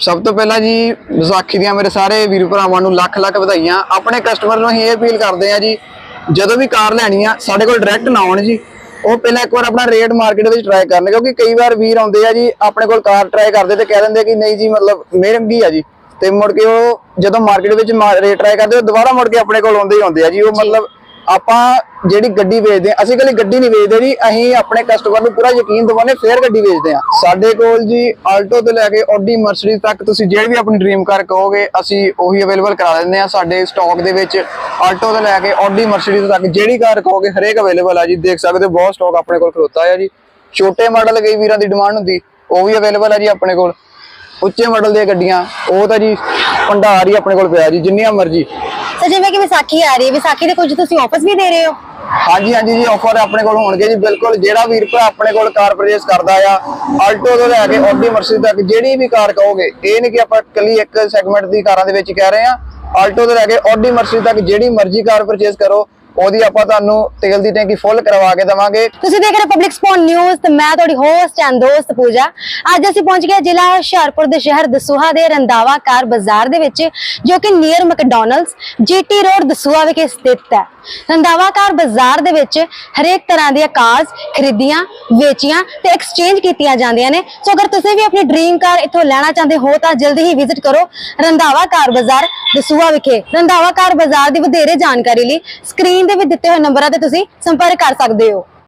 ਸਭ ਤੋਂ ਪਹਿਲਾਂ ਜੀ, ਵਿਸਾਖੀ ਦੀਆਂ ਮੇਰੇ ਸਾਰੇ ਵੀਰ ਭਰਾਵਾਂ ਨੂੰ ਲੱਖ ਲੱਖ ਵਧਾਈਆਂ। ਆਪਣੇ ਕਸਟਮਰ ਨੂੰ ਅਸੀਂ ਇਹ ਅਪੀਲ ਕਰਦੇ ਆ ਜੀ, ਜਦੋਂ ਵੀ ਕਾਰ ਲੈਣੀ ਆ, ਸਾਡੇ ਕੋਲ ਡਾਇਰੈਕਟ ਨਾ ਆਉਣ ਜੀ। ਉਹ ਪਹਿਲਾਂ ਇੱਕ ਵਾਰ ਆਪਣਾ ਰੇਟ ਮਾਰਕੀਟ ਵਿੱਚ ਟਰਾਈ ਕਰਨ, ਕਿਉਂਕਿ ਕਈ ਵਾਰ ਵੀਰ ਆਉਂਦੇ ਆ ਜੀ, ਆਪਣੇ ਕੋਲ ਕਾਰ ਟਰਾਈ ਕਰਦੇ ਤੇ ਕਹਿ ਦਿੰਦੇ ਕਿ ਨਹੀਂ ਜੀ, ਮਤਲਬ ਮਹਿੰਗੀ ਆ ਜੀ। ਤੇ ਮੁੜ ਕੇ ਉਹ ਜਦੋਂ ਮਾਰਕੀਟ ਵਿੱਚ ਰੇਟ ਟਰਾਈ ਕਰਦੇ, ਉਹ ਦੁਬਾਰਾ ਮੁੜ ਕੇ ਆਪਣੇ ਕੋਲ ਆਉਂਦੇ ਹੀ ਆਉਂਦੇ ਆ ਜੀ। ਉਹ ਮਤਲਬ ਆਪਾਂ ਜਿਹੜੀ ਗੱਡੀ ਵੇਚਦੇ ਆ ਅਸੀਂ ਕੱਲੀ ਗੱਡੀ ਨਹੀਂ ਵੇਚਦੇ ਜੀ, ਅਸੀਂ ਆਪਣੇ ਕਸਟਮਰ ਨੂੰ ਪੂਰਾ ਯਕੀਨ ਦਿਵਾਉਂਦੇ ਫੇਰ ਗੱਡੀ ਵੇਚਦੇ ਆ ਸਾਡੇ ਕੋਲ ਜੀ ਆਲਟੋ ਤੋਂ ਲੈ ਕੇ ਓਡੀ ਮਰਸੀਡੀਜ਼ ਤੱਕ ਤੁਸੀਂ ਜਿਹੜੀ ਵੀ ਆਪਣੀ ਡ੍ਰੀਮ ਕਾਰ ਕਹੋਗੇ, ਅਸੀਂ ਉਹੀ ਅਵੇਲੇਬਲ ਕਰਾ ਦਿੰਦੇ ਆ ਸਾਡੇ ਸਟਾਕ ਦੇ ਵਿੱਚ ਆਲਟੋ ਤੋਂ ਲੈ ਕੇ ਆਡੀ ਮਰਸੀਡੀਜ਼ ਤੱਕ ਜਿਹੜੀ ਕਾਰ ਕਹੋਗੇ, ਹਰੇਕ ਅਵੇਲੇਬਲ ਆ ਜੀ। ਦੇਖ ਸਕਦੇ ਹੋ, ਬਹੁਤ ਸਟਾਕ ਆਪਣੇ ਕੋਲ ਖਲੋਤਾ ਹੈ ਜੀ। ਛੋਟੇ ਮਾਡਲ ਕਈ ਵੀਰਾਂ ਦੀ ਡਿਮਾਂਡ ਹੁੰਦੀ, ਉਹ ਵੀ ਅਵੇਲੇਬਲ ਆ ਜੀ ਆਪਣੇ ਕੋਲ। ਉੱਚੇ ਮਾਡਲ ਦੀਆਂ ਗੱਡੀਆਂ, ਉਹ ਤਾਂ ਜੀ ਭੰਡਾਰ ਹੀ ਆਪਣੇ ਕੋਲ ਪਿਆ ਜੀ ਜਿੰਨੀਆਂ ਮਰਜ਼ੀ। ਸੋ ਜਿਵੇਂ ਕਿ ਵਿਸਾਖੀ ਆ ਰਹੀ ਹੈ ਵਿਸਾਖੀ ਦੇ ਕੁਝ ਤੁਸੀਂ ਆਫਰਸ ਵੀ ਦੇ ਰਹੇ ਹੋ? ਹਾਂਜੀ ਹਾਂਜੀ ਜੀ ਆਫਰ ਆਪਣੇ ਕੋਲ ਹੋਣਗੇ ਜੀ ਬਿਲਕੁਲ। ਜਿਹੜਾ ਵੀਰ ਭਰਾ ਆਪਣੇ ਕੋਲ ਕਾਰ ਪਰਚੇਸ ਕਰਦਾ ਆ ਆਲਟੋ ਤੋਂ ਲੈ ਕੇ ਆਡੀ ਮਰਸੀਡੀਜ਼ ਤੱਕ ਜਿਹੜੀ ਵੀ ਕਾਰ ਕਹੋਗੇ ਇਹ ਨਹੀਂ ਕਿ ਆਪਾਂ ਕੱਲੀ ਇੱਕ ਸੈਗਮੈਂਟ ਦੀ ਕਾਰਾਂ ਦੇ ਵਿੱਚ ਕਹਿ ਰਹੇ ਆ ਆਲਟੋ ਤੋਂ ਲੈ ਕੇ ਆਡੀ ਮਰਸੀਡੀਜ਼ ਤੱਕ ਜਿਹੜੀ ਮਰਜ਼ੀ ਕਾਰ ਪਰਚੇਸ ਕਰੋ ਉਹਦੀ ਆਪਾਂ ਤੁਹਾਨੂੰ ਤੇਲ ਦੀ ਟੈਂਕੀ ਫੁੱਲ ਕਰਵਾ ਕੇ ਦਵਾਂਗੇ। ਤੁਸੀਂ ਦੇਖ ਰਹੇ ਪਬਲਿਕ ਸਪੌਟ ਨਿਊਜ਼ ਤੇ ਮੈਂ ਤੁਹਾਡੀ ਹੋਸਟ ਐਂਡ ਦੋਸਤ ਪੂਜਾ। ਅੱਜ ਅਸੀਂ ਪਹੁੰਚ ਗਏ ਜ਼ਿਲ੍ਹਾ ਹੁਸ਼ਿਆਰਪੁਰ ਦੇ ਸ਼ਹਿਰ ਦਸੂਹਾ ਦੇ ਰੰਦਾਵਾ ਕਾਰ ਬਾਜ਼ਾਰ ਦੇ ਵਿੱਚ, ਜੋ ਕਿ near McDonald's GT road Dasuya ਵਿਖੇ ਸਥਿਤ ਹੈ। ਰੰਦਾਵਾ ਕਾਰ ਬਾਜ਼ਾਰ ਦੇ ਵਿੱਚ ਹਰੇਕ ਤਰ੍ਹਾਂ ਦੀਆਂ ਕਾਰਸ ਖਰੀਦੀਆਂ, ਵੇਚੀਆਂ ਤੇ ਐਕਸਚੇਂਜ ਕੀਤੀਆਂ ਜਾਂਦੀਆਂ ਨੇ। ਸੋ ਅਗਰ ਤੁਸੀਂ ਵੀ ਆਪਣੀ ਡ੍ਰੀਮ ਕਾਰ ਇੱਥੋਂ ਲੈਣਾ ਚਾਹੁੰਦੇ ਹੋ, ਤਾਂ ਜਲਦੀ ਹੀ ਵਿਜ਼ਿਟ ਕਰੋ ਰੰਦਾਵਾ ਕਾਰ ਬਾਜ਼ਾਰ ਦਸੂਹਾ ਵਿਖੇ। ਰੰਦਾਵਾ ਕਾਰ ਬਾਜ਼ਾਰ ਦੀ ਵਧੇਰੇ ਜਾਣਕਾਰੀ ਲਈ ਸਕਰੀਨ ਦੇ ਵਿੱਚ ਦਿੱਤੇ ਹੋਏ ਨੰਬਰਾਂ ਤੇ ਤੁਸੀਂ ਸੰਪਰਕ ਕਰ ਸਕਦੇ ਹੋ।